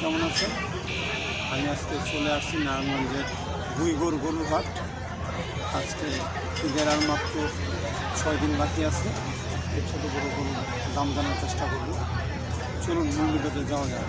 কেমন আছে? আমি আজকে চলে আসছি নারায়ণগঞ্জের ভুইগোর গরুর হাট আজকে ঈদের আর মাত্র ছয় দিন বাকি আছে। ছোটো বড়ো গরুর দাম জানার চেষ্টা করব। চলুন মন্দিরটাতে যাওয়া যায়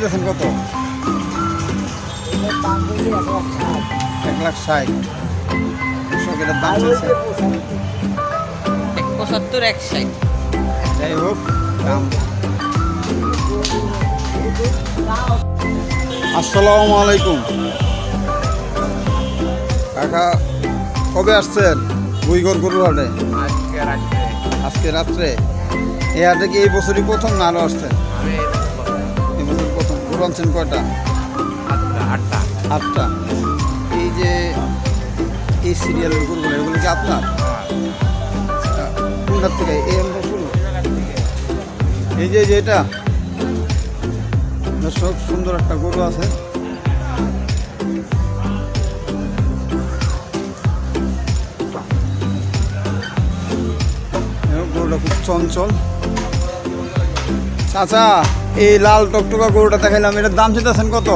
কত? এক লাখ ষাট। কৃষক দাম চলছে পঁচাত্তর এক ষাট। যাই হোক দাম। আসসালামু আলাইকুম। কাকা কবে আসছেন? বুইগর গরুর হাটে? আজকে রাত্রে। এই হাটে কি এই বছরই প্রথম না আরও আসছেন? গরু আনছেন কয়টা আটটা। আটটা। এই যে এই সিরিয়ালের গরুগুলো এগুলো কি আপনার? কোনটার থেকে? এই শুরু এই যে এটা। দর্শক সুন্দর একটা গরু আছে। গরুটা খুব চঞ্চল। চাচা! এই লাল টকটকা গরুটা দেখাইলাম, এটার দাম চেতেছেন কত?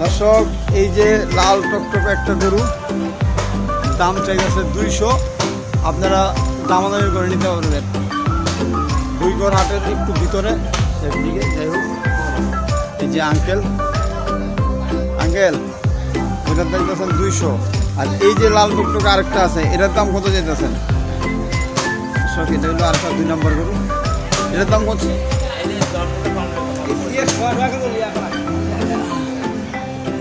দর্শক, এই যে লাল টকটকা একটা গরু, দাম চাইছে দুইশো। আপনারা দামাদামি করে নিতে পারবেন। দুই ঘর হাটের একটু ভিতরে যাই হোক। এই যে আঙ্কেল আঙ্কেল ওইটার দাম চাইতেছেন দুইশো। আর এই যে লাল টকটকে আরেকটা আছে, এটার দাম কত যেতেছেন শখ এটা হলো আর দুই নম্বর গরু। এটার দাম কত?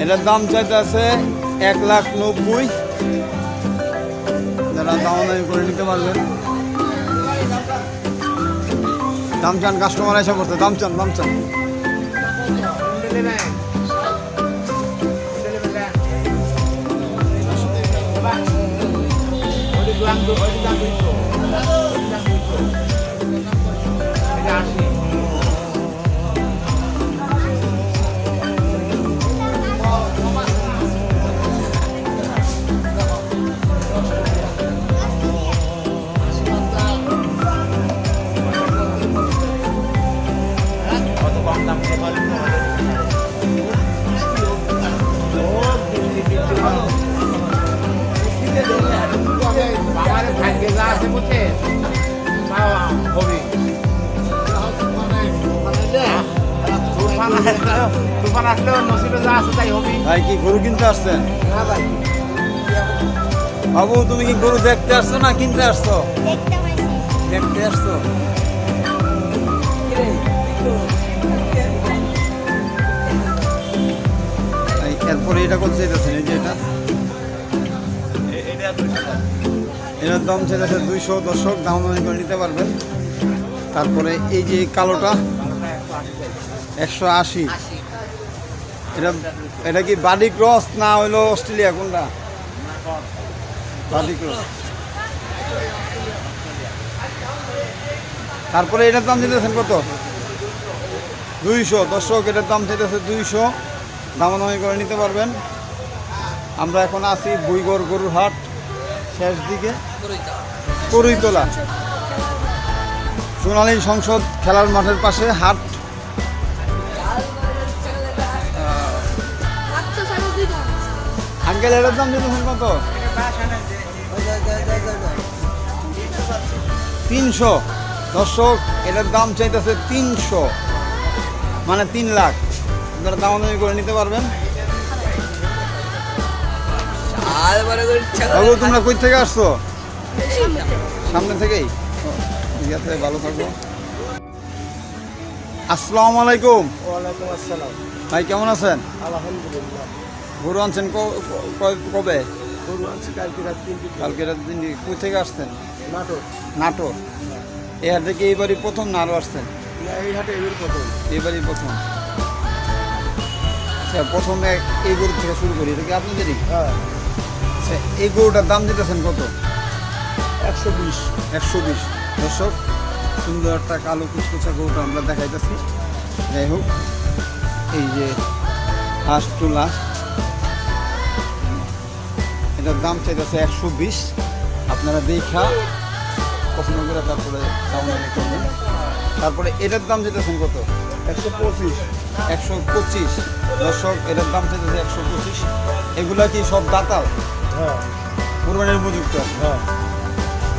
এটার দাম চাইতে আছে এক লাখ নব্বই। যারা দাম দামি করে নিতে পারবেন দাম চান কাস্টমার এসে করতে, দাম চান দাম চান। হবি তুফান আসলেও তুফান আসলেও নসিবে যা আছে তাই হবি। ভাই কি গরু কিনতে আসছেন বাবু তুমি কি গরু দেখতে আসছো না কিনতে আসছো? দেখতে আসছো? এই, এরপরে এটা করছে এই যে এটা? এটার দাম চাইতেছে দুইশো দশক দাম করে নিতে পারবেন। তারপরে এই যে কালোটা, একশো আশি। এটা এটা কি বাডি ক্রস না হইল অস্ট্রেলিয়া কোনটা? Buddy cross. তারপরে এটার দাম চাইতেছেন কত? দুইশো দর্শক এটার দাম চাইতেছে দুইশো। দামাদামি করে নিতে পারবেন। আমরা এখন আছি বুইগড় গরুর হাট শেষ দিকে করইতলা সোনালী সংসদ খেলার মাঠের পাশে হাট। আঙ্কেল, এটার দাম দিতেছেন কত? তিনশো। দর্শক, এটার দাম চাইতেছে তিনশো। মানে তিন লাখ। আপনারা দাম অনুযায়ী করে নিতে পারবেন। বাবু তোমরা কই থেকে আসছো? সামনে। থেকেই? ঠিক আছে ভালো থাকব আসসালামু আলাইকুম। ওয়ালাইকুম আসসালাম। ভাই কেমন আছেন? আলহামদুলিল্লাহ। গরু আনছেন ক- ক- ক- কবে? গরু আনছি কালকে রাত তিনটে কালকে রাত দিন কই থেকে আসছেন? নাটোর। এ হাট থেকে এইবারই প্রথম না আরও আসছেন? এই হাটে প্রথম। এইবারই প্রথম। আচ্ছা প্রথমে এই গরু থেকে শুরু করি। এটা কি আপনাদেরই? হ্যাঁ। আচ্ছা এই গরুটার দাম দিতেছেন কত? একশো বিশ। একশো বিশ। দর্শক সুন্দর একটা কালো কুচকুচা গরুটা আমরা দেখাইতেছি। যাই হোক এই যে হাঁস টুলা এটার দাম চাইতেছে একশো বিশ। আপনারা দেখা পছন্দ করে তারপরে করবেন। তারপরে এটার দাম চাইতেছেন কত? একশো পঁচিশ। একশো পঁচিশ। দর্শক এটার দাম চাইতেছে একশো পঁচিশ। এগুলা কি সব দাতাল? হ্যাঁ। কোরবানির উপযুক্ত। হ্যাঁ।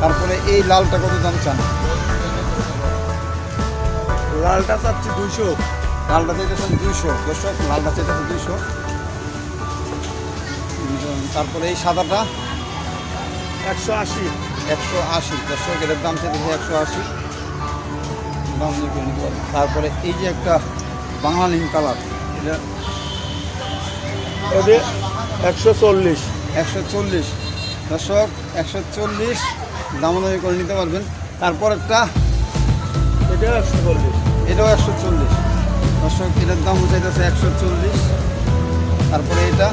তারপরে এই লালটা কত দাম চান? লালটা চাচ্ছি দুইশো। লালটা চাইতেছেন দুইশো। দর্শক লালটা চাইতেছে দুইশো। তারপরে এই সাদাটা? একশো আশি। একশো আশি। দর্শক এটার দাম চাইতেছে একশো আশি। দাম। তারপরে এই যে একটা বাংলা লিম কালার। এটা একশো চল্লিশ। একশো চল্লিশ। দর্শক একশো চল্লিশ দামাদামি করে নিতে পারবেন। তারপর একটা এটা একশো চল্লিশ। এটাও একশো চল্লিশ। দর্শক এটার দাম চাইতেছে একশো চল্লিশ। তারপরে এটা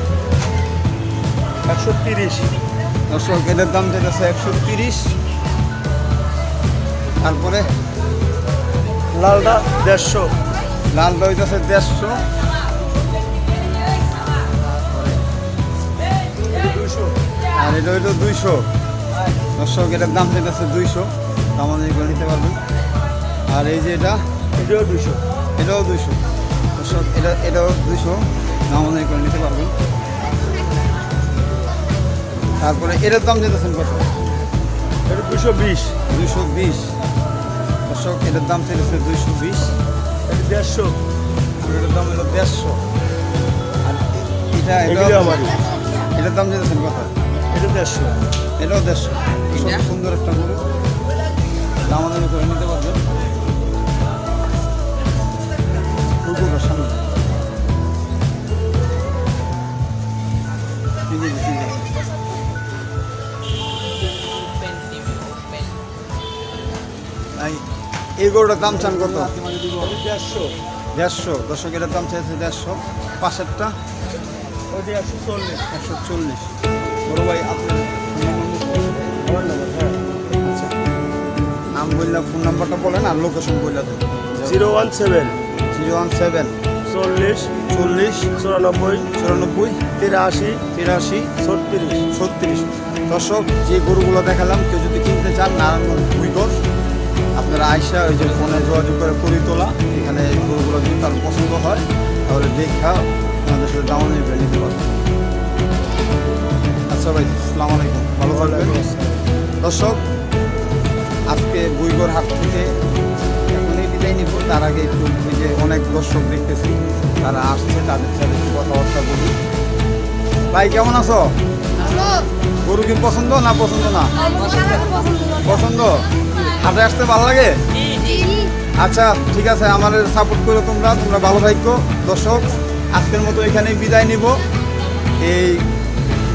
একশো তিরিশ। দর্শক এটার দাম চাইতেছে একশো তিরিশ। তারপরে লালটা দেড়শো। লাল হইতেছে দেড়শো। এটা হইল দুইশো। দর্শক এটার দাম চাইতেছে দুইশো। দাম করে নিতে পারবেন। আর এই যে এটা এটাও দুশো এটাও দুইশো। দর্শক এটা এটাও দুইশো। দাম করে নিতে পারবেন। তারপরে এটার দাম চাইতেছেন কত? এটা দুশো বিশ। দুইশো বিশ। দর্শক এটার দাম চাইতেছে দুইশো বিশ। এটা দেড়শো। এটার দাম হলো দেড়শো। আর এটা এগুলো এটার দাম চাইতেছেন কত? এটা দেড়শো। এটাও দেড়শো। খুব সুন্দর একটা গরু। দাম দামি করে নিতে পারবেন সামনে। এই গরুটার দাম চান কত? দেড়শো। দেড়শো। দর্শক এটার দাম চাইছে দেড়শো। ওইটা একশো চল্লিশ। একশো চল্লিশ। বড় ভাই আপনার নাম বললে ফোন নাম্বারটা বলেন আর লোকেশন বললে দেন। Zero one seven. Zero one seven. চল্লিশ। চল্লিশ। চুরানব্বই। চুরানব্বই। তিরাশি। তিরাশি। ছত্রিশ। ছত্রিশ। দর্শক যে গরুগুলো দেখালাম কেউ যদি কিনতে চান নারায়ণগঞ্জ ভুইগর আপনারা আইসা ওই যে ফোনে যোগাযোগ করে করি তোলা এখানে এই গরুগুলো যদি তার পছন্দ হয় তাহলে দেখা আমাদের সাথে দাম নিয়ে নিতে পারবেন। আচ্ছা ভাই আসসালামু আলাইকুম। ভালো থাকবেন। দর্শক আজকে বুইগর হাট থেকে এখনই বিদায় নিব। তার আগে একটু ওই যে অনেক দর্শক দেখতেছি তারা আসছে তাদের সাথে একটু কথাবার্তা বলি। ভাই কেমন আছো? গরু কি পছন্দ না পছন্দ না? পছন্দ। হাটে আসতে ভালো লাগে? আচ্ছা ঠিক আছে আমাদের সাপোর্ট করো তোমরা তোমরা ভালো থাকো। দর্শক আজকের মতো এখানেই বিদায় নিব। এই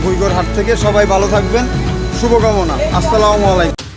বইগর হাট থেকে সবাই ভালো থাকবেন। শুভকামনা। আসসালামু আলাইকুম।